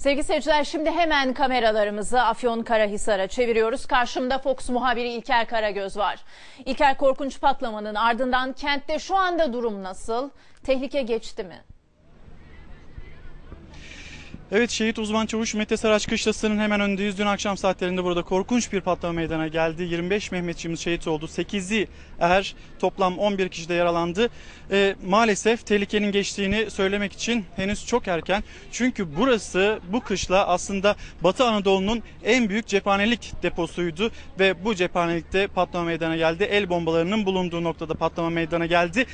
Sevgili seyirciler şimdi hemen kameralarımızı Afyon Karahisar'a çeviriyoruz. Karşımda Fox muhabiri İlker Karagöz var. İlker korkunç patlamanın ardından kentte şu anda durum nasıl? Tehlike geçti mi? Evet şehit uzman çavuş Mete Saraç Kışlası'nın hemen önündeyiz. Dün akşam saatlerinde burada korkunç bir patlama meydana geldi. 25 Mehmetçiğimiz şehit oldu. 8'i er toplam 11 kişi de yaralandı. Ee, maalesef tehlikenin geçtiğini söylemek için henüz çok erken. Çünkü burası bu kışla aslında Batı Anadolu'nun en büyük cephanelik deposuydu. Ve bu cephanelikte patlama meydana geldi. El bombalarının bulunduğu noktada patlama meydana geldi.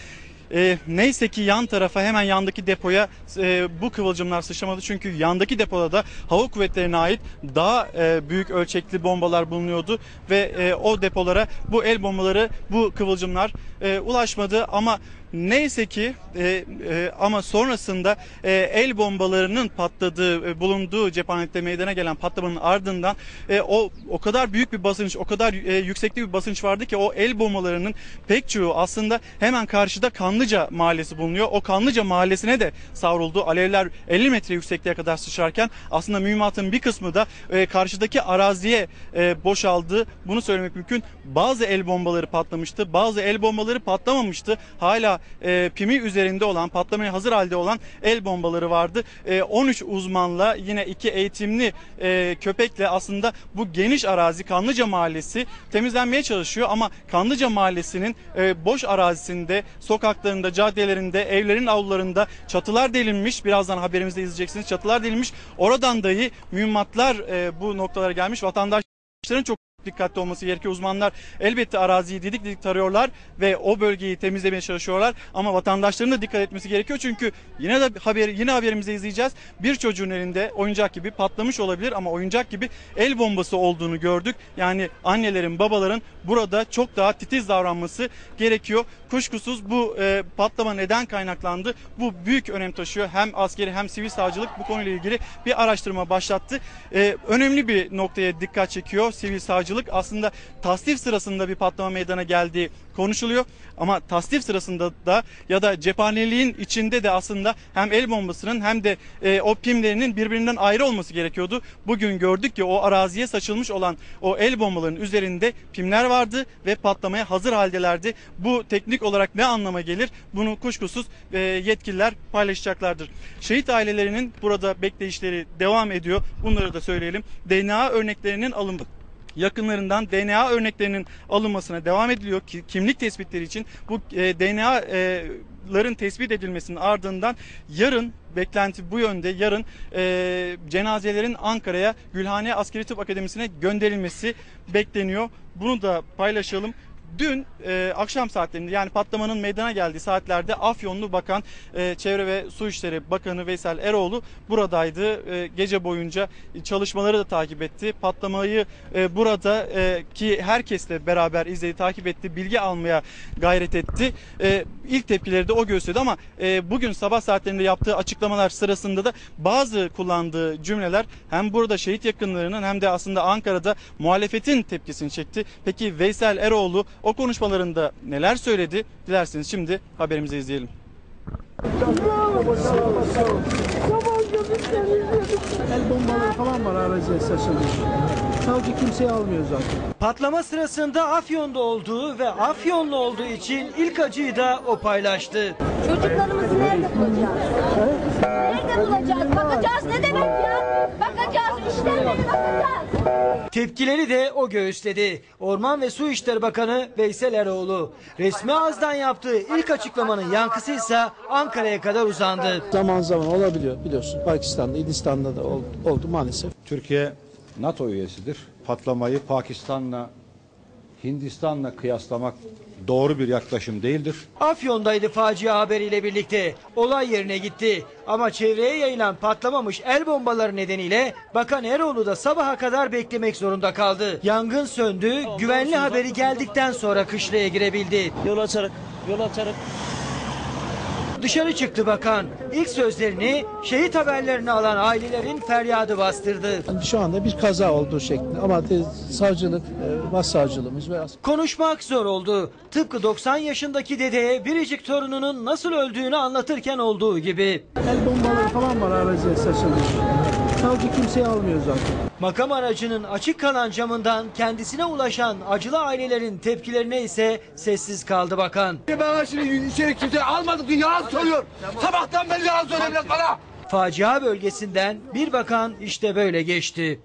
E, neyse ki yan tarafa hemen yandaki depoya e, bu kıvılcımlar sıçramadı. Çünkü yandaki depoda da hava kuvvetlerine ait daha e, büyük ölçekli bombalar bulunuyordu. Ve e, o depolara bu el bombaları bu kıvılcımlar e, ulaşmadı. Ama neyse ki e, e, ama sonrasında e, el bombalarının patladığı e, bulunduğu cephanede meydana gelen patlamanın ardından e, o o kadar büyük bir basınç o kadar e, yüksekte bir basınç vardı ki o el bombalarının pek çoğu aslında hemen karşıda Kanlıca mahallesi bulunuyor. O Kanlıca mahallesine de savruldu. Alevler 50 metre yüksekliğe kadar sıçrarken aslında mühimmatın bir kısmı da e, karşıdaki araziye e, boşaldı. Bunu söylemek mümkün. Bazı el bombaları patlamıştı. Bazı el bombaları patlamamıştı. Hala e, pimi üzerinde olan patlamaya hazır halde olan el bombaları vardı. E, 13 uzmanla yine iki eğitimli e, köpekle aslında bu geniş arazi Kanlıca Mahallesi temizlenmeye çalışıyor ama Kanlıca Mahallesi'nin e, boş arazisinde sokaklarında, caddelerinde, evlerin avlularında çatılar delinmiş. Birazdan haberimizde izleyeceksiniz. Çatılar delinmiş. Oradan dahi mühimmatlar e, bu noktalara gelmiş. Vatandaşların çok dikkatli olması gerekiyor. Uzmanlar elbette araziyi didik didik tarıyorlar ve o bölgeyi temizlemeye çalışıyorlar. Ama vatandaşların da dikkat etmesi gerekiyor. Çünkü yine de haber yine haberimizde izleyeceğiz. Bir çocuğun elinde oyuncak gibi patlamış olabilir ama oyuncak gibi el bombası olduğunu gördük. Yani annelerin, babaların burada çok daha titiz davranması gerekiyor. Kuşkusuz bu e, patlama neden kaynaklandı? Bu büyük önem taşıyor. Hem askeri hem sivil savcılık bu konuyla ilgili bir araştırma başlattı. E, önemli bir noktaya dikkat çekiyor sivil savcılık. Aslında tasnif sırasında bir patlama meydana geldiği konuşuluyor. Ama tasnif sırasında da ya da cephaneliğin içinde de aslında hem el bombasının hem de e, o pimlerinin birbirinden ayrı olması gerekiyordu. Bugün gördük ki o araziye saçılmış olan o el bombalarının üzerinde pimler vardı ve patlamaya hazır haldelerdi. Bu teknik olarak ne anlama gelir? Bunu kuşkusuz e, yetkililer paylaşacaklardır. Şehit ailelerinin burada bekleyişleri devam ediyor. Bunları da söyleyelim. DNA örneklerinin alındı yakınlarından DNA örneklerinin alınmasına devam ediliyor ki kimlik tespitleri için bu e, DNA'ların tespit edilmesinin ardından yarın beklenti bu yönde. Yarın e, cenazelerin Ankara'ya Gülhane Askeri Tıp Akademisi'ne gönderilmesi bekleniyor. Bunu da paylaşalım. Dün e, akşam saatlerinde yani patlamanın meydana geldiği saatlerde Afyonlu Bakan e, Çevre ve Su İşleri Bakanı Veysel Eroğlu buradaydı. E, gece boyunca çalışmaları da takip etti. Patlamayı e, burada e, ki herkesle beraber izledi, takip etti, bilgi almaya gayret etti. E, ilk tepkileri de o gösterdi ama e, bugün sabah saatlerinde yaptığı açıklamalar sırasında da bazı kullandığı cümleler hem burada şehit yakınlarının hem de aslında Ankara'da muhalefetin tepkisini çekti. Peki Veysel Eroğlu o konuşmalarında neler söyledi? Dilerseniz şimdi haberimizi izleyelim. El bombaları falan var araziye saçılmış. Savcı kimseyi almıyor zaten. Patlama sırasında Afyon'da olduğu ve Afyonlu olduğu için ilk acıyı da o paylaştı. Çocuklarımızı nerede bulacağız? Nerede bulacağız? Tepkileri de o göğüsledi. Orman ve Su İşleri Bakanı Veysel Eroğlu. Resmi ağızdan yaptığı ilk açıklamanın yankısı ise Ankara'ya kadar uzandı. Zaman zaman olabiliyor biliyorsun. Pakistan'da, Hindistan'da da oldu, oldu maalesef. Türkiye NATO üyesidir. Patlamayı Pakistan'la, Hindistan'la kıyaslamak doğru bir yaklaşım değildir. Afyon'daydı facia haberiyle birlikte. Olay yerine gitti. Ama çevreye yayılan patlamamış el bombaları nedeniyle Bakan Eroğlu da sabaha kadar beklemek zorunda kaldı. Yangın söndü, güvenli haberi geldikten sonra kışlaya girebildi. Yol açarak, yol açarak Dışarı çıktı bakan. İlk sözlerini şehit haberlerini alan ailelerin feryadı bastırdı. Şu anda bir kaza olduğu şeklinde ama savcılık, e, başsavcılığımız ve Konuşmak zor oldu. Tıpkı 90 yaşındaki dedeye biricik torununun nasıl öldüğünü anlatırken olduğu gibi. el bombaları falan var araziye saçılmış. Savcı kimseyi almıyor zaten. Makam aracının açık kalan camından kendisine ulaşan acılı ailelerin tepkilerine ise sessiz kaldı bakan. Ben şimdi içeri kimse almadık diye yalan söylüyor. Sabahtan beri yalan söylüyor bana. Facia bölgesinden bir bakan işte böyle geçti.